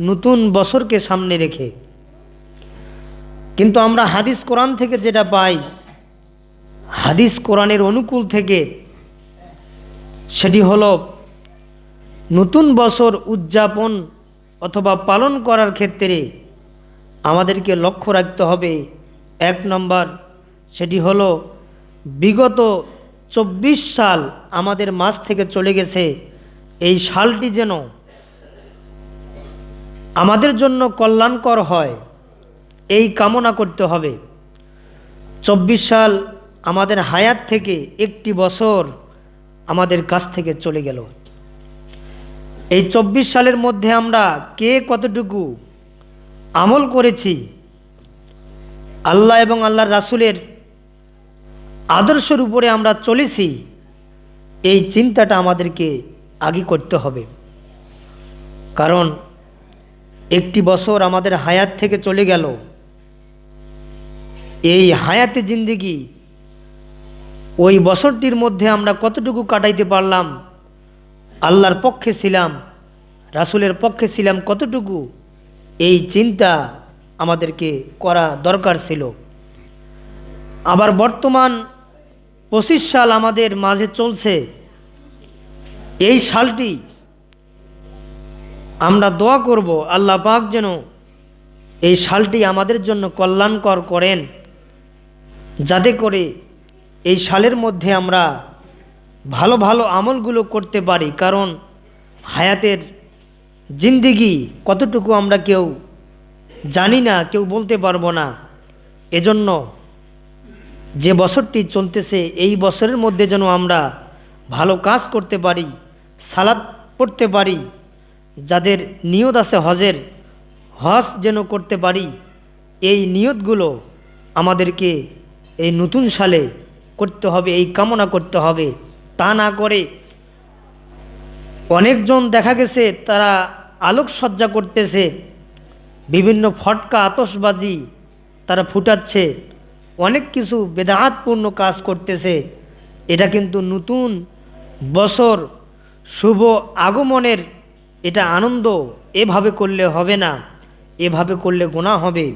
নতুন বছরকে সামনে রেখে। কিন্তু আমরা হাদিস কোরআন থেকে যেটা পাই, হাদিস কোরআনের অনুকূল থেকে, সেটি হল নতুন বছর উদযাপন অথবা পালন করার ক্ষেত্রে আমাদেরকে লক্ষ্য রাখতে হবে। এক নম্বর, সেটি হলো বিগত চব্বিশ সাল আমাদের মাস থেকে চলে গেছে। এই সালটি যেন আমাদের জন্য কল্যাণকর হয়। এই কামনা করতে হবে। চব্বিশ সাল আমাদের হায়াত থেকে একটি বছর আমাদের কাছ থেকে চলে গেল। এই চব্বিশ সালের মধ্যে আমরা কে কতটুকু আমল করেছি, আল্লাহ এবং আল্লাহর রাসুলের আদর্শের উপরে আমরা চলেছি, এই চিন্তাটা আমাদেরকে আগে করতে হবে। কারণ একটি বছর আমাদের হায়াত থেকে চলে গেল। এই হায়াতে জিন্দিগি, ওই বছরটির মধ্যে আমরা কতটুকু কাটাইতে পারলাম, আল্লাহর পক্ষে ছিলাম, রাসুলের পক্ষে ছিলাম কতটুকু, এই চিন্তা আমাদেরকে করা দরকার ছিল। আবার বর্তমান পঁচিশ সাল আমাদের মাঝে চলছে। এই সালটি আমরা দোয়া করব, আল্লাহ পাক যেন এই সালটি আমাদের জন্য কল্যাণকর করেন, যাতে করে এই সালের মধ্যে আমরা ভালো ভালো আমলগুলো করতে পারি, কারণ হায়াতের জিন্দিগি কতটুকু আমরা কেউ জানি না, কেউ বলতে পারব না। এজন্য যে বছরটি চলতেছে, এই বছরের মধ্যে যেন আমরা ভালো কাজ করতে পারি সালাদ পড়তে পারি যাদের নিয়ত আছে হজের, হজ যেন করতে পারি, এই নিয়তগুলো আমাদেরকে এই নতুন সালে করতে হবে, এই কামনা করতে হবে। তা না করে অনেকজন দেখা গেছে তারা আলোকসজ্জা করতেছে, বিভিন্ন ফটকা আতসবাজি তারা ফুটাচ্ছে, অনেক কিছু বেদাহাতপূর্ণ কাজ করতেছে। এটা কিন্তু নতুন বছর শুভ আগমনের এটা আনন্দ এভাবে করলে হবে না এভাবে করলে গোনা হবে।